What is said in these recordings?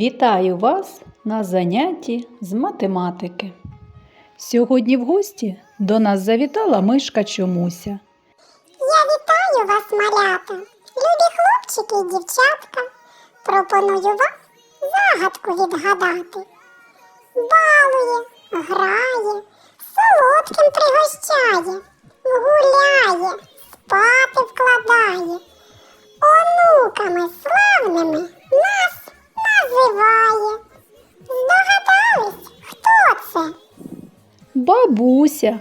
Вітаю вас на занятті з математики. Сьогодні в гості до нас завітала мишка Чомуся. Я вітаю вас, малята, любі хлопчики і дівчатка. Пропоную вам загадку відгадати. Балує, грає, солодким пригощає, гуляє, спати вкладає. Онуками славними нас називає. Здогадались, хто це? Бабуся.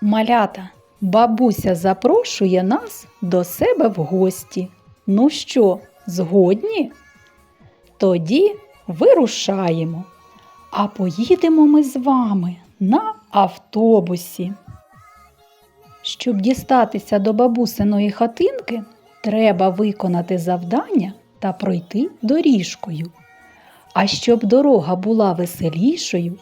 Малята, бабуся запрошує нас до себе в гості. Ну що, згодні? Тоді вирушаємо. А поїдемо ми з вами на автобусі. Щоб дістатися до бабусиної хатинки, треба виконати завдання та пройти доріжкою. А щоб дорога була веселішою,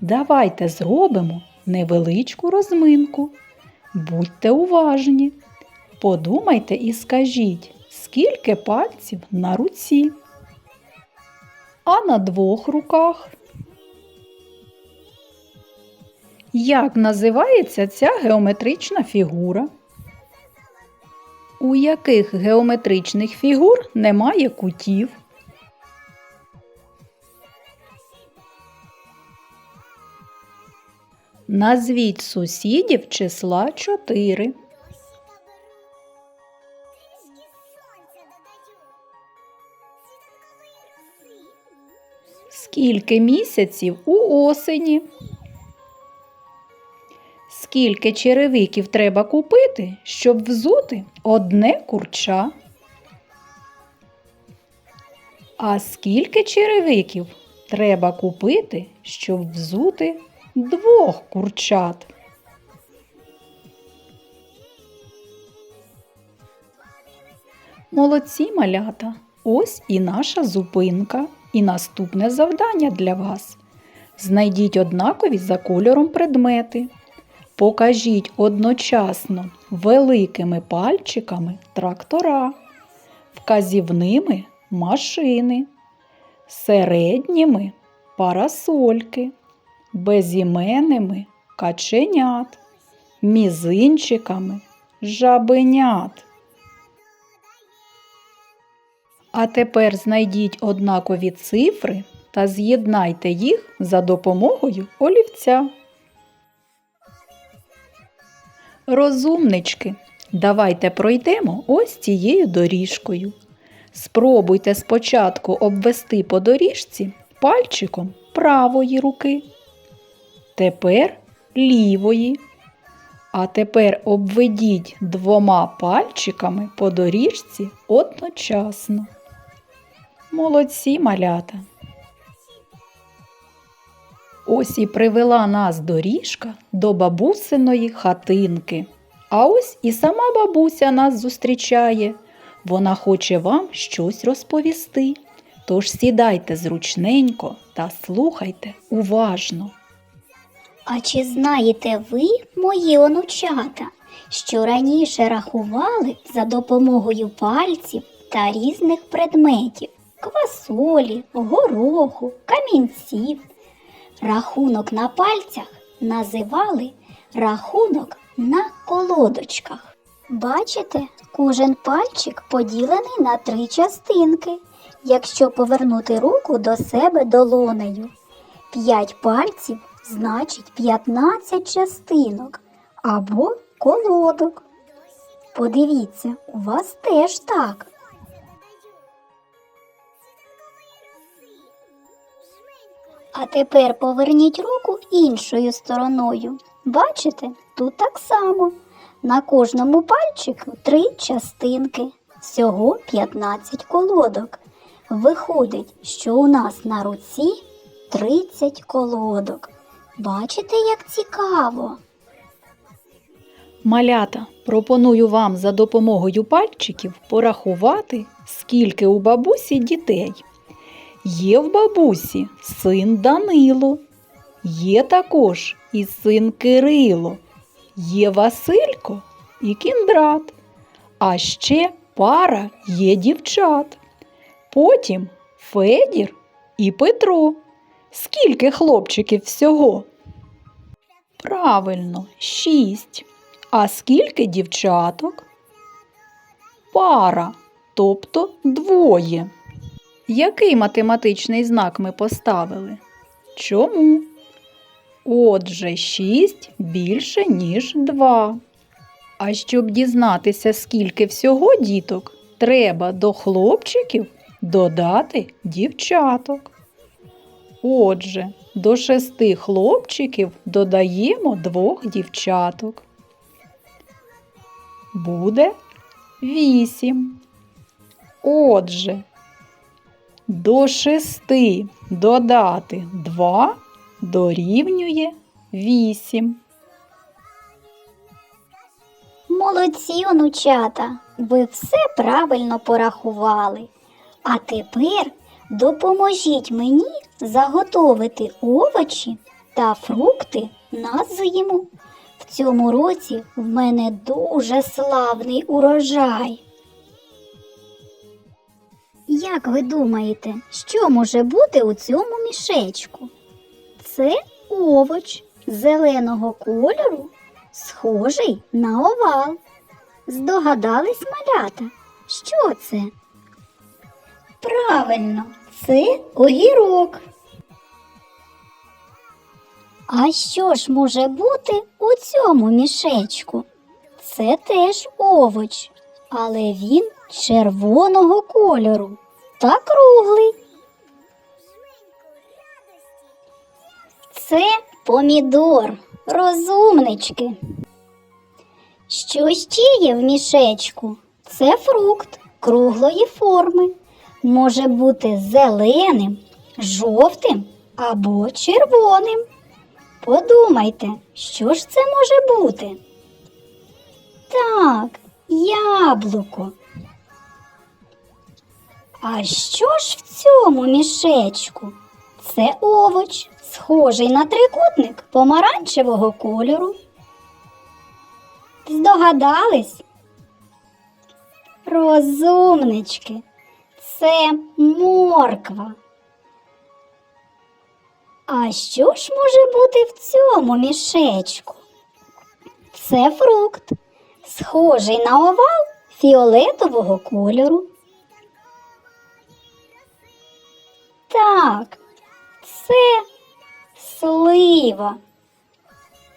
давайте зробимо невеличку розминку. Будьте уважні. Подумайте і скажіть, скільки пальців на руці, а на двох руках. Як називається ця геометрична фігура? У яких геометричних фігур немає кутів? Назвіть сусідів числа 4. Скільки місяців у осені? Скільки черевиків треба купити, щоб взути одне курча? А скільки черевиків треба купити, щоб взути двох курчат? Молодці малята! Ось і наша зупинка, і наступне завдання для вас. Знайдіть однакові за кольором предмети. Покажіть одночасно великими пальчиками трактора, вказівними машини, середніми парасольки, безіменними каченят, мізинчиками жабенят. А тепер знайдіть однакові цифри та з'єднайте їх за допомогою олівця. Розумнички, давайте пройдемо ось цією доріжкою. Спробуйте спочатку обвести по доріжці пальчиком правої руки, тепер лівої. А тепер обведіть двома пальчиками по доріжці одночасно. Молодці малята. Ось і привела нас доріжка до бабусиної хатинки. А ось і сама бабуся нас зустрічає. Вона хоче вам щось розповісти. Тож сідайте зручненько та слухайте уважно. А чи знаєте ви, мої онучата, що раніше рахували за допомогою пальців та різних предметів квасолі, гороху, камінців? Рахунок на пальцях називали рахунок на колодочках. Бачите, кожен пальчик поділений на три частинки, якщо повернути руку до себе долонею. П'ять пальців значить 15 частинок або колодок. Подивіться, у вас теж так. А тепер поверніть руку іншою стороною. Бачите, тут так само. На кожному пальчику три частинки. Всього 15 колодок. Виходить, що у нас на руці 30 колодок. Бачите, як цікаво? Малята, пропоную вам за допомогою пальчиків порахувати, скільки у бабусі дітей. Є в бабусі син Данило, є також і син Кирило, є Василько і Кіндрат, а ще пара є дівчат. Потім Федір і Петро. Скільки хлопчиків всього? Правильно, шість. А скільки дівчаток? Пара, тобто двоє. Який математичний знак ми поставили? Чому? Отже, шість більше, ніж два. А щоб дізнатися, скільки всього діток, треба до хлопчиків додати дівчаток. Отже, до шести хлопчиків додаємо двох дівчаток. Буде вісім. Отже, до шести додати два дорівнює вісім. Молодці, онучата, ви все правильно порахували. А тепер допоможіть мені заготовити овочі та фрукти на зиму. В цьому році в мене дуже славний урожай. Як ви думаєте, що може бути у цьому мішечку? Це овоч зеленого кольору, схожий на овал. Здогадались малята, що це? Правильно, це огірок. А що ж може бути у цьому мішечку? Це теж овоч, але він червоного кольору та круглий. Це помідор, розумнички. Що ще є в мішечку? Це фрукт круглої форми. Може бути зеленим, жовтим або червоним. Подумайте, що ж це може бути? Так, яблуко. А що ж в цьому мішечку? Це овоч, схожий на трикутник помаранчевого кольору. Здогадались? Розумнички, це морква. А що ж може бути в цьому мішечку? Це фрукт, схожий на овал фіолетового кольору. Це слива.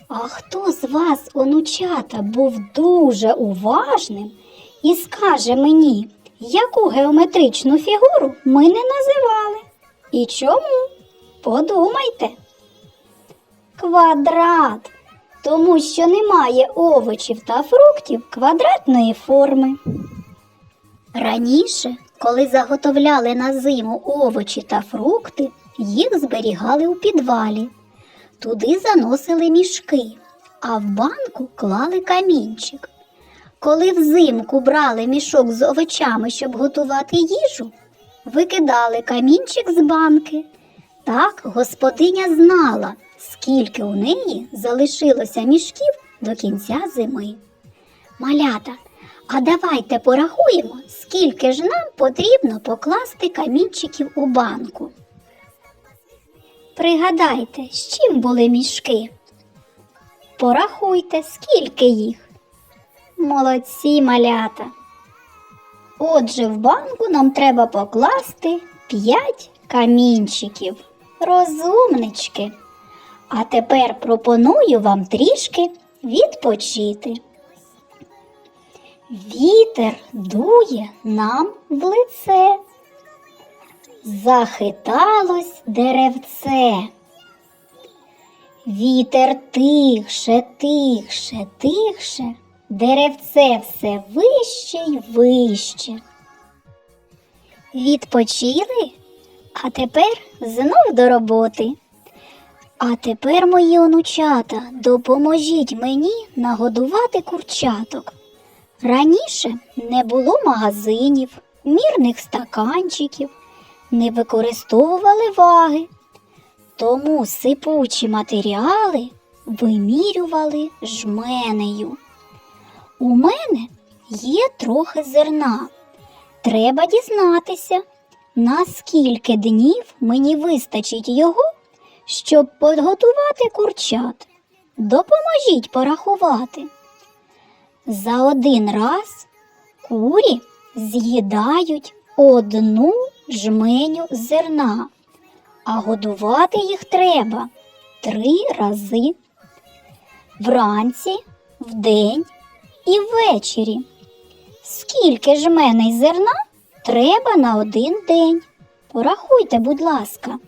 А хто з вас, онучата, був дуже уважним і скаже мені, яку геометричну фігуру ми не називали? І чому? Подумайте. Квадрат, тому що немає овочів та фруктів квадратної форми. Раніше, коли заготовляли на зиму овочі та фрукти, їх зберігали у підвалі. Туди заносили мішки, а в банку клали камінчик. Коли взимку брали мішок з овочами, щоб готувати їжу, викидали камінчик з банки. Так господиня знала, скільки у неї залишилося мішків до кінця зими. Малята, а давайте порахуємо, скільки ж нам потрібно покласти камінчиків у банку. Пригадайте, з чим були мішки. Порахуйте, скільки їх. Молодці малята. Отже, в банку нам треба покласти 5 камінчиків. Розумнички. А тепер пропоную вам трішки відпочити. Вітер дує нам в лице. Захиталось деревце. Вітер тихше, тихше, тихше, деревце все вище й вище. Відпочили? А тепер знов до роботи. А тепер, мої онучата, допоможіть мені нагодувати курчаток. Раніше не було магазинів, мірних стаканчиків, не використовували ваги, тому сипучі матеріали вимірювали жменею. У мене є трохи зерна. Треба дізнатися, На скільки днів мені вистачить його, щоб підготувати курчат? Допоможіть порахувати. За один раз курі з'їдають одну жменю зерна, а годувати їх треба три рази вранці, вдень і ввечері. Скільки жменей зерна треба на один день? Порахуйте, будь ласка.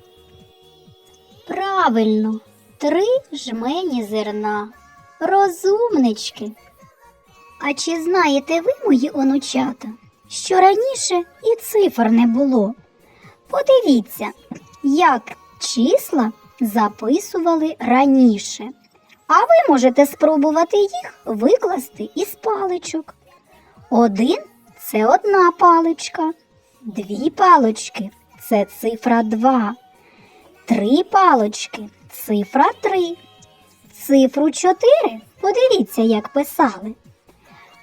Правильно, три жмені зерна. Розумнички. А чи знаєте ви, мої онучата, що раніше і цифр не було? Подивіться, як числа записували раніше. А ви можете спробувати їх викласти із паличок. Один це одна паличка, дві палички це цифра два, три палички цифра три, цифру чотири подивіться, як писали.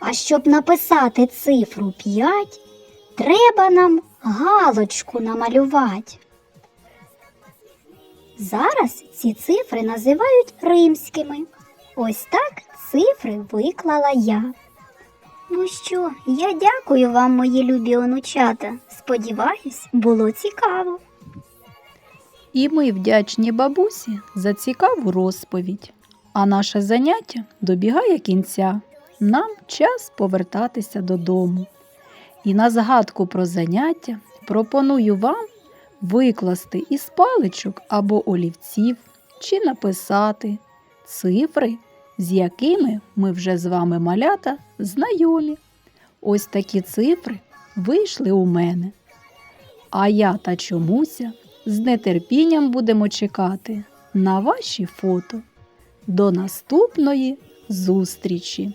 А щоб написати цифру 5, треба нам галочку намалювати. Зараз ці цифри називають римськими. Ось так цифри виклала я. Ну що, я дякую вам, мої любі онучата. Сподіваюсь, було цікаво. І ми вдячні бабусі за цікаву розповідь. А наше заняття добігає кінця. Нам час повертатися додому. І на згадку про заняття пропоную вам викласти із паличок або олівців чи написати цифри, з якими ми вже з вами малята знайомі. Ось такі цифри вийшли у мене. А я та чомуся з нетерпінням будемо чекати на ваші фото. До наступної зустрічі!